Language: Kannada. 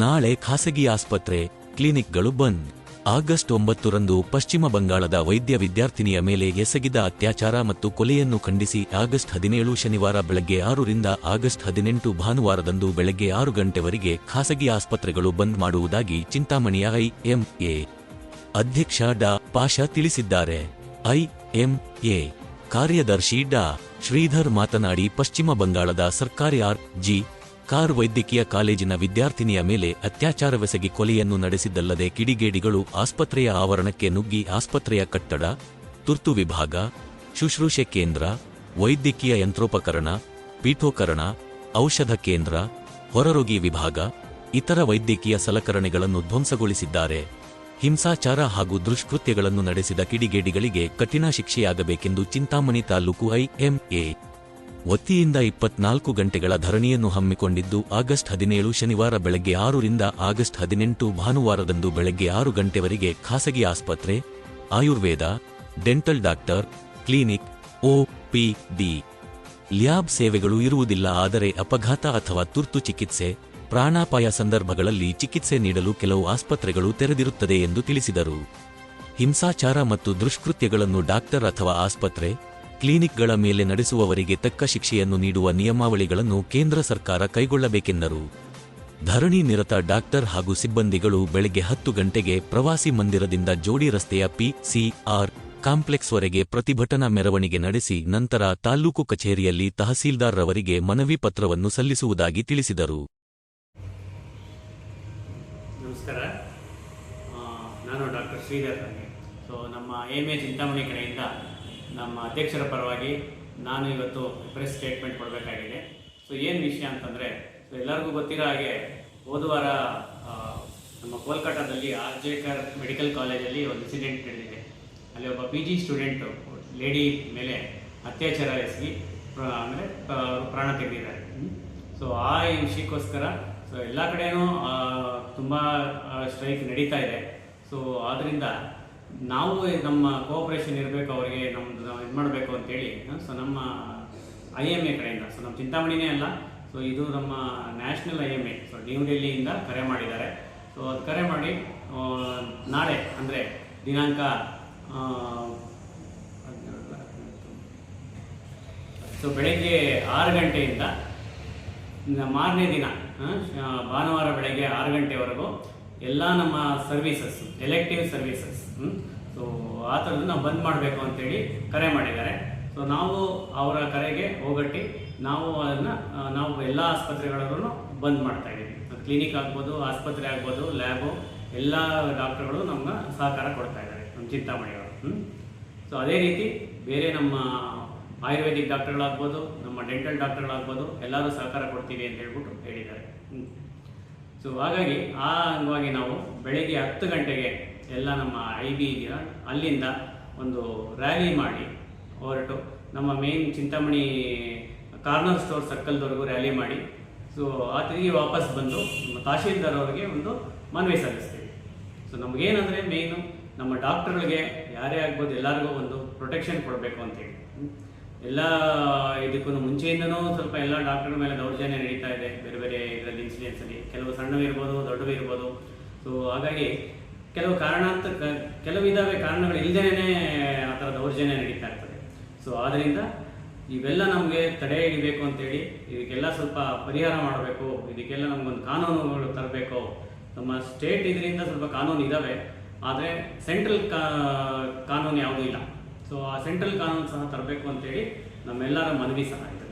ನಾಳೆ ಖಾಸಗಿ ಆಸ್ಪತ್ರೆ ಕ್ಲಿನಿಕ್ಗಳು ಬಂದ್. ಆಗಸ್ಟ್ ಒಂಬತ್ತರಂದು ಪಶ್ಚಿಮ ಬಂಗಾಳದ ವೈದ್ಯ ವಿದ್ಯಾರ್ಥಿನಿಯ ಮೇಲೆ ಎಸಗಿದ ಅತ್ಯಾಚಾರ ಮತ್ತು ಕೊಲೆಯನ್ನು ಖಂಡಿಸಿ ಆಗಸ್ಟ್ ಹದಿನೇಳು ಶನಿವಾರ ಬೆಳಗ್ಗೆ ಆರರಿಂದ ಆಗಸ್ಟ್ ಹದಿನೆಂಟು ಭಾನುವಾರದಂದು ಬೆಳಗ್ಗೆ ಆರು ಗಂಟೆವರೆಗೆ ಖಾಸಗಿ ಆಸ್ಪತ್ರೆಗಳು ಬಂದ್ ಮಾಡುವುದಾಗಿ ಚಿಂತಾಮಣಿಯ ಐಎಂಎ ಅಧ್ಯಕ್ಷ ಡಾ ಪಾಷಾ ತಿಳಿಸಿದ್ದಾರೆ. ಐಎಂಎ ಕಾರ್ಯದರ್ಶಿ ಡಾ ಶ್ರೀಧರ್ ಮಾತನಾಡಿ ಪಶ್ಚಿಮ ಬಂಗಾಳದ ಸರ್ಕಾರಿ ಆರ್ ಜಿ ಕಾರ್ ವೈದ್ಯಕೀಯ ಕಾಲೇಜಿನ ವಿದ್ಯಾರ್ಥಿನಿಯ ಮೇಲೆ ಅತ್ಯಾಚಾರವೆಸಗಿ ಕೊಲೆಯನ್ನು ನಡೆಸಿದ್ದಲ್ಲದೆ ಕಿಡಿಗೇಡಿಗಳು ಆಸ್ಪತ್ರೆಯ ಆವರಣಕ್ಕೆ ನುಗ್ಗಿ ಆಸ್ಪತ್ರೆಯ ಕಟ್ಟಡ, ತುರ್ತು ವಿಭಾಗ, ಶುಶ್ರೂಷೆ ಕೇಂದ್ರ, ವೈದ್ಯಕೀಯ ಯಂತ್ರೋಪಕರಣ, ಪೀಠೋಕರಣ, ಔಷಧ ಕೇಂದ್ರ, ಹೊರರೋಗಿ ವಿಭಾಗ, ಇತರ ವೈದ್ಯಕೀಯ ಸಲಕರಣೆಗಳನ್ನು ಧ್ವಂಸಗೊಳಿಸಿದ್ದಾರೆ. ಹಿಂಸಾಚಾರ ಹಾಗೂ ದುಷ್ಕೃತ್ಯಗಳನ್ನು ನಡೆಸಿದ ಕಿಡಿಗೇಡಿಗಳಿಗೆ ಕಠಿಣ ಶಿಕ್ಷೆಯಾಗಬೇಕೆಂದು ಚಿಂತಾಮಣಿ ತಾಲೂಕು ಐಎಂಎ ವತಿಯಿಂದ ಇಪ್ಪತ್ನಾಲ್ಕು ಗಂಟೆಗಳ ಧರಣಿಯನ್ನು ಹಮ್ಮಿಕೊಂಡಿದ್ದು ಆಗಸ್ಟ್ ಹದಿನೇಳು ಶನಿವಾರ ಬೆಳಗ್ಗೆ ಆರರಿಂದ ಆಗಸ್ಟ್ ಹದಿನೆಂಟು ಭಾನುವಾರದಂದು ಬೆಳಗ್ಗೆ ಆರು ಗಂಟೆವರೆಗೆ ಖಾಸಗಿ ಆಸ್ಪತ್ರೆ, Ayurveda, dental doctor, clinic OPD lab ಸೇವೆಗಳು ಇರುವುದಿಲ್ಲ ಆದರೆ ಅಪಘಾತ ಅಥವಾ ತುರ್ತು ಚಿಕಿತ್ಸೆ, ಪ್ರಾಣಾಪಾಯ ಸಂದರ್ಭಗಳಲ್ಲಿ ಚಿಕಿತ್ಸೆ ನೀಡಲು ಕೆಲವು ಆಸ್ಪತ್ರೆಗಳು ತೆರೆದಿರುತ್ತದೆ ಎಂದು ತಿಳಿಸಿದರು. ಹಿಂಸಾಚಾರ ಮತ್ತು ದುಷ್ಕೃತ್ಯಗಳನ್ನು ಡಾಕ್ಟರ್ ಅಥವಾ ಆಸ್ಪತ್ರೆ ಕ್ಲಿನಿಕ್ಗಳ ಮೇಲೆ ನಡೆಸುವವರಿಗೆ ತಕ್ಕ ಶಿಕ್ಷೆಯನ್ನು ನೀಡುವ ನಿಯಮಾವಳಿಗಳನ್ನು ಕೇಂದ್ರ ಸರ್ಕಾರ ಕೈಗೊಳ್ಳಬೇಕೆಂದರು. ಧರಣಿ ನಿರತ ಡಾಕ್ಟರ್ ಹಾಗೂ ಸಿಬ್ಬಂದಿಗಳು ಬೆಳಗ್ಗೆ ಹತ್ತು ಗಂಟೆಗೆ ಪ್ರವಾಸಿ ಮಂದಿರದಿಂದ ಜೋಡಿ ರಸ್ತೆಯ ಪಿಸಿಆರ್ ಕಾಂಪ್ಲೆಕ್ಸ್ವರೆಗೆ ಪ್ರತಿಭಟನಾ ಮೆರವಣಿಗೆ ನಡೆಸಿ ನಂತರ ತಾಲ್ಲೂಕು ಕಚೇರಿಯಲ್ಲಿ ತಹಸೀಲ್ದಾರ್ ರವರಿಗೆ ಮನವಿ ಪತ್ರವನ್ನು ಸಲ್ಲಿಸುವುದಾಗಿ ತಿಳಿಸಿದರು. ನಮಸ್ಕಾರ. ನಾನು ಡಾಕ್ಟರ್ ಶ್ರೀಧರ್ ಸೊ, ನಮ್ಮ ಎಂ ಎ ಚಿಂತಾಮಣಿ ಕಡೆಯಿಂದ ನಮ್ಮ ಅಧ್ಯಕ್ಷರ ಪರವಾಗಿ ನಾನು ಇವತ್ತು ಪ್ರೆಸ್ ಸ್ಟೇಟ್ಮೆಂಟ್ ಕೊಡಬೇಕಾಗಿದೆ. ಸೊ ಏನು ವಿಷಯ ಅಂತಂದರೆ ಸೊ ಎಲ್ಲರಿಗೂ ಗೊತ್ತಿರೋ ಹಾಗೆ ಹೋದ ವಾರ ನಮ್ಮ ಕೋಲ್ಕತ್ತಾದಲ್ಲಿ ಆರ್ ಜೆ ಮೆಡಿಕಲ್ ಕಾಲೇಜಲ್ಲಿ ಒಂದು ಇನ್ಸಿಡೆಂಟ್ ನಡೆದಿದೆ. ಅಲ್ಲಿ ಒಬ್ಬ ಪಿ ಜಿ ಸ್ಟೂಡೆಂಟು ಲೇಡಿ ಮೇಲೆ ಅತ್ಯಾಚಾರ ಎಸಗಿ ಅಂದರೆ ಪ್ರಾಣ ತೆಗೆದಿದ್ದಾರೆ. ಸೊ ಆ ವಿಷಯಕ್ಕೋಸ್ಕರ ಸೊ ಎಲ್ಲ ಕಡೆಯೂ ತುಂಬ ಸ್ಟ್ರೈಕ್ ನಡೀತಾ ಇದೆ. ಸೊ ಆದ್ದರಿಂದ ನಾವು ನಮ್ಮ ಕೋಆಪ್ರೇಷನ್ ಇರಬೇಕು, ಅವರಿಗೆ ನಮ್ಮದು ನಾವು ಇದು ಮಾಡಬೇಕು ಅಂತೇಳಿ ಸೊ ನಮ್ಮ ಐ ಎಂ ಎ ಕಡೆಯಿಂದ ಸೊ ನಮ್ಮ ಚಿಂತಾಮಣಿನೇ ಅಲ್ಲ ಸೊ ಇದು ನಮ್ಮ national I M A so new ಡೆಲ್ಲಿಯಿಂದ ಕರೆ ಮಾಡಿದ್ದಾರೆ. ಸೊ ಅದು ಕರೆ ಮಾಡಿ ನಾಳೆ ಅಂದರೆ ದಿನಾಂಕ ಸೊ ಬೆಳಗ್ಗೆ ಆರು ಗಂಟೆಯಿಂದ ಮಾರನೇ ದಿನ ಭಾನುವಾರ ಬೆಳಗ್ಗೆ ಆರು ಗಂಟೆವರೆಗೂ ಎಲ್ಲ ನಮ್ಮ ಸರ್ವೀಸಸ್ ಎಲೆಕ್ಟಿವ್ ಸರ್ವೀಸಸ್ ಸೊ ಆ ಥರದ್ದು ನಾವು ಬಂದ್ ಮಾಡಬೇಕು ಅಂತೇಳಿ ಕರೆ ಮಾಡಿದ್ದಾರೆ ಸೊ ನಾವು ಅವರ ಕರೆಗೆ ಹೋಗಟ್ಟಿ ನಾವು ಅದನ್ನು ನಾವು ಎಲ್ಲ ಆಸ್ಪತ್ರೆಗಳಲ್ಲೂ ಬಂದ್ ಮಾಡ್ತಾ ಇದ್ದೀವಿ ಕ್ಲಿನಿಕ್ ಆಗ್ಬೋದು, ಆಸ್ಪತ್ರೆ ಆಗ್ಬೋದು ಲ್ಯಾಬು ಎಲ್ಲ ಡಾಕ್ಟರ್ಗಳು ನಮ್ಗೆ ಸಹಕಾರ ಕೊಡ್ತಾ ಇದ್ದಾರೆ, ನಮ್ಮ ಚಿಂತಾಮಣಿಯವರು, ಹ್ಮ್? ಸೊ ಅದೇ ರೀತಿ ಬೇರೆ ನಮ್ಮ ಆಯುರ್ವೇದಿಕ್ ಡಾಕ್ಟರ್ಗಳಾಗ್ಬೋದು ನಮ್ಮ ಡೆಂಟಲ್ ಡಾಕ್ಟರ್ಗಳಾಗ್ಬೋದು ಎಲ್ಲರೂ ಸಹಕಾರ ಕೊಡ್ತೀವಿ ಅಂತ ಹೇಳ್ಬಿಟ್ಟು ಹೇಳಿದ್ದಾರೆ. ಸೊ ಹಾಗಾಗಿ ಆ ಅಂಗವಾಗಿ ನಾವು ಬೆಳಗ್ಗೆ ಹತ್ತು ಗಂಟೆಗೆ ಎಲ್ಲ ನಮ್ಮ ಐ ಬಿ ಇದೆಯಾ ಅಲ್ಲಿಂದ ಒಂದು ರ್ಯಾಲಿ ಮಾಡಿ ಹೊರಟು ನಮ್ಮ ಮೇನ್ ಚಿಂತಾಮಣಿ ಕಾರ್ನರ್ ಸ್ಟೋರ್ ಸರ್ಕಲ್ದವರೆಗೂ ರ್ಯಾಲಿ ಮಾಡಿ ಸೊ ಆ ತಿರುಗಿ ವಾಪಸ್ ಬಂದು ನಮ್ಮ ತಹಶೀಲ್ದಾರ್ ಅವರಿಗೆ ಒಂದು ಮನವಿ ಸಲ್ಲಿಸ್ತೀವಿ ಸೊ ನಮಗೇನಂದರೆ ಮೇಯ್ನು ನಮ್ಮ ಡಾಕ್ಟರ್ಗಳಿಗೆ ಯಾರೇ ಆಗ್ಬೋದು ಎಲ್ಲರಿಗೂ ಒಂದು ಪ್ರೊಟೆಕ್ಷನ್ ಕೊಡಬೇಕು ಅಂತೇಳಿ. ಎಲ್ಲ ಇದಕ್ಕೂ ಮುಂಚೆಯಿಂದನೂ ಸ್ವಲ್ಪ ಎಲ್ಲ ಡಾಕ್ಟರ್ ಮೇಲೆ ದೌರ್ಜನ್ಯ ನಡೀತಾ ಇದೆ. ಬೇರೆ ಬೇರೆ ಇದರಲ್ಲಿ ಇನ್ಸಿಡೆಂಟ್ಸಲ್ಲಿ ಕೆಲವು ಸಣ್ಣವು ಇರ್ಬೋದು, ದೊಡ್ಡವು ಇರ್ಬೋದು. ಸೊ ಹಾಗಾಗಿ ಕೆಲವು ಕಾರಣಾಂತ ಕೆಲವು ಇದಾವೆ ಕಾರಣಗಳು ಇಲ್ಲದೇನೆ ಆ ಥರ ದೌರ್ಜನ್ಯ ನಡೀತಾ ಇರ್ತದೆ. ಸೊ ಆದ್ದರಿಂದ ಇವೆಲ್ಲ ನಮಗೆ ತಡೆ ಹಿಡಿಬೇಕು ಅಂತೇಳಿ ಇದಕ್ಕೆಲ್ಲ ಸ್ವಲ್ಪ ಪರಿಹಾರ ಮಾಡಬೇಕು. ಇದಕ್ಕೆಲ್ಲ ನಮಗೊಂದು ಕಾನೂನುಗಳು ತರಬೇಕು. ನಮ್ಮ ಸ್ಟೇಟ್ ಇದರಿಂದ ಸ್ವಲ್ಪ ಕಾನೂನು ಇದ್ದಾವೆ ಆದರೆ ಸೆಂಟ್ರಲ್ ಕಾನೂನು ಯಾವುದೂ ಇಲ್ಲ. ಸೊ ಆ ಸೆಂಟ್ರಲ್ ಕಾನೂನು ಸಹ ತರಬೇಕು ಅಂತೇಳಿ ನಮ್ಮೆಲ್ಲರ ಮನವಿ ಸಹ ಇದೆ?